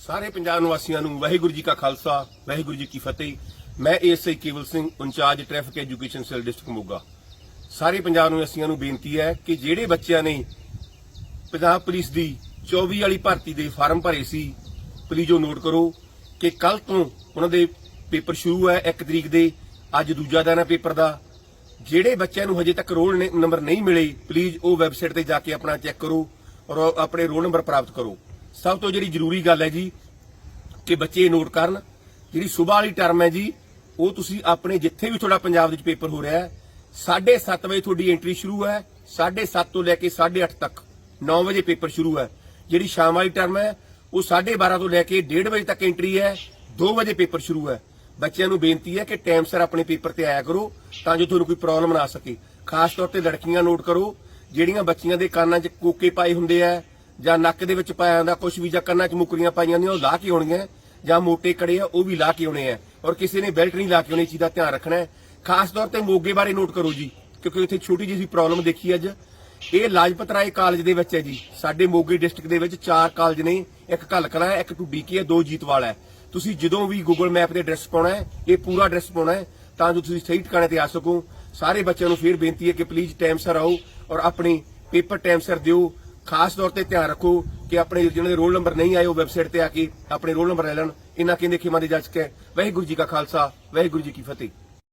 ਸਾਰੇ ਪੰਜਾਬ ਨਿਵਾਸੀਆਂ ਨੂੰ ਵਾਹਿਗੁਰੂ ਜੀ ਕਾ ਖਾਲਸਾ, ਵਾਹਿਗੁਰੂ ਜੀ ਕੀ ਫਤਿਹ। ਮੈਂ ASI Kewal Singh, incharge traffic education cell district Moga. ਸਾਰੇ ਪੰਜਾਬ ਨਿਵਾਸੀਆਂ ਨੂੰ ਬੇਨਤੀ ਹੈ ਕਿ ਜਿਹੜੇ ਬੱਚਿਆਂ ਨੇ ਪੰਜਾਬ ਪੁਲਿਸ ਦੀ 24 ਵਾਲੀ ਭਰਤੀ ਦੇ ਫਾਰਮ ਭਰੇ ਸੀ ਪਲੀਜ਼ ਉਹ ਨੋਟ ਕਰੋ ਕਿ ਕੱਲ ਤੋਂ ਉਹਨਾਂ ਦੇ ਪੇਪਰ ਸ਼ੁਰੂ ਹੈ 1 ਤਰੀਕ ਦੇ, ਅੱਜ ਦੂਜਾ ਦਿਨ ਹੈ ਪੇਪਰ ਦਾ। ਜਿਹੜੇ ਬੱਚਿਆਂ ਨੂੰ ਹਜੇ ਤੱਕ ਰੋਲ ਨੰਬਰ ਨਹੀਂ ਮਿਲੇ ਪਲੀਜ਼ ਉਹ ਵੈਬਸਾਈਟ ਤੇ ਜਾ ਕੇ ਆਪਣਾ ਚੈੱਕ ਕਰੋ ਔਰ ਆਪਣੇ ਰੋਲ ਨੰਬਰ ਪ੍ਰਾਪਤ ਕਰੋ। ਸਭ ਤੋਂ ਜਿਹੜੀ ਜ਼ਰੂਰੀ ਗੱਲ ਹੈ ਜੀ ਕਿ ਬੱਚੇ ਨੋਟ ਕਰਨ, ਜਿਹੜੀ ਸਵੇਰ ਵਾਲੀ ਟਰਮ ਹੈ ਜੀ, ਉਹ ਤੁਸੀਂ ਆਪਣੇ ਜਿੱਥੇ ਵੀ ਤੁਹਾਡਾ ਪੰਜਾਬ ਦੇ ਵਿੱਚ ਪੇਪਰ ਹੋ ਰਿਹਾ ਹੈ 7:30 ਵਜੇ ਤੁਹਾਡੀ ਐਂਟਰੀ ਸ਼ੁਰੂ ਹੈ 7:30 ਤੋਂ ਲੈ ਕੇ 8:30 ਤੱਕ 9 ਵਜੇ ਪੇਪਰ ਸ਼ੁਰੂ ਹੈ। ਜਿਹੜੀ ਸ਼ਾਮ ਵਾਲੀ ਟਰਮ ਹੈ, ਉਹ 12:30 ਤੋਂ ਲੈ ਕੇ 1:30 ਵਜੇ ਤੱਕ ਐਂਟਰੀ ਹੈ 2 ਵਜੇ ਪੇਪਰ ਸ਼ੁਰੂ ਹੈ। ਬੱਚਿਆਂ ਨੂੰ ਬੇਨਤੀ ਹੈ ਕਿ ਟਾਈਮ ਸਿਰ ਆਪਣੇ ਪੇਪਰ ਤੇ ਆਇਆ ਕਰੋ, ਤਾਂ ਜੋ ਤੁਹਾਨੂੰ ਕੋਈ ਪ੍ਰੋਬਲਮ ਨਾ ਆ ਸਕੇ। ਖਾਸ ਤੌਰ ਤੇ ਲੜਕੀਆਂ ਨੋਟ ਕਰੋ, ਜਿਹੜੀਆਂ ਬੱਚੀਆਂ ਦੇ ਕੰਨਾਂ 'ਚ ਕੋਕੇ ਪਾਏ ਹੁੰਦੇ ਆ ਜਾਂ ਨੱਕ ਦੇ ਵਿੱਚ ਪਾਇਆ ਜਾਂਦਾ ਕੁਝ ਵੀ ਜਾਂ ਕੰਨਾਂ 'ਚ ਮੁਕਰੀਆਂ ਪਾਈਆਂ ਹੁੰਦੀਆਂ, ਉਹ ਲਾ ਕੇ ਆਉਣੀਆਂ ਜਾਂ ਮੋਟੇ ਕੜੇ ਆ, ਉਹ ਵੀ ਲਾ ਕੇ ਆਉਣੇ ਆ। ਔਰ ਕਿਸੇ ਨੇ ਬੈਲਟ ਨਹੀਂ ਲਾ ਕੇ ਆਉਣੀ ਚੀਜ਼ ਦਾ ਧਿਆਨ ਰੱਖਣਾ ਹੈ। ਖਾਸ ਤੌਰ ਤੇ ਮੋਗੇ ਬਾਰੇ ਨੋਟ ਕਰੋ ਜੀ, ਕਿਉਂਕਿ ਇੱਥੇ ਛੋਟੀ ਜਿਹੀ ਪ੍ਰੋਬਲਮ ਦੇਖੀ ਅੱਜ। ਇਹ ਲਾਜਪਤ ਰਾਏ ਕਾਲਜ ਦੇ ਵਿੱਚ ਹੈ ਜੀ। ਸਾਡੇ ਮੋਗੇ ਡਿਸਟ੍ਰਿਕਟ ਦੇ ਵਿੱਚ ਚਾਰ ਕਾਲਜ ਨੇ, ਇੱਕ ਘਲਕਣਾ ਹੈ, ਇੱਕ ਟੁੱਡੀਕੀ ਹੈ, ਦੋ ਜੀਤਵਾਲ ਹੈ। ਤੁਸੀਂ ਜਦੋਂ ਵੀ ਗੂਗਲ ਮੈਪ ਤੇ ਐਡਰੈਸ ਪਾਉਣਾ ਹੈ, ਇਹ ਪੂਰਾ ਐਡਰੈਸ ਪਾਉਣਾ ਹੈ, ਤਾਂ ਜੋ ਤੁਸੀਂ ਸਹੀ ਟਿਕਾਣੇ ਤੇ ਆ ਸਕੋ। ਸਾਰੇ ਬੱਚਿਆਂ ਨੂੰ ਫੇਰ ਬੇਨਤੀ ਹੈ ਕਿ ਪਲੀਜ਼ ਟਾਈਮ ਸਿਰ ਆਓ ਔਰ ਆਪਣੇ ਪੇਪਰ ਟਾਈਮ ਸਿਰ ਦਿਓ। ਖਾਸ ਤੌਰ ਤੇ ਧਿਆਨ ਰੱਖੋ ਕਿ ਆਪਣੇ ਜਿਹਨਾਂ ਦੇ ਰੋਲ ਨੰਬਰ ਨਹੀਂ ਆਏ ਉਹ ਵੈਬਸਾਈਟ ਤੇ ਆ ਕੇ ਆਪਣੇ ਰੋਲ ਨੰਬਰ ਲੈ ਲੈਣ। ਇਹਨਾਂ ਕਹਿੰਦੇ ਖਿਮਾ ਦੀ ਜੱਜ ਕੇ ਵਾਹਿਗੁਰੂ ਜੀ ਕਾ ਖਾਲਸਾ, ਵਾਹਿਗੁਰੂ ਜੀ ਕੀ ਫਤਿਹ।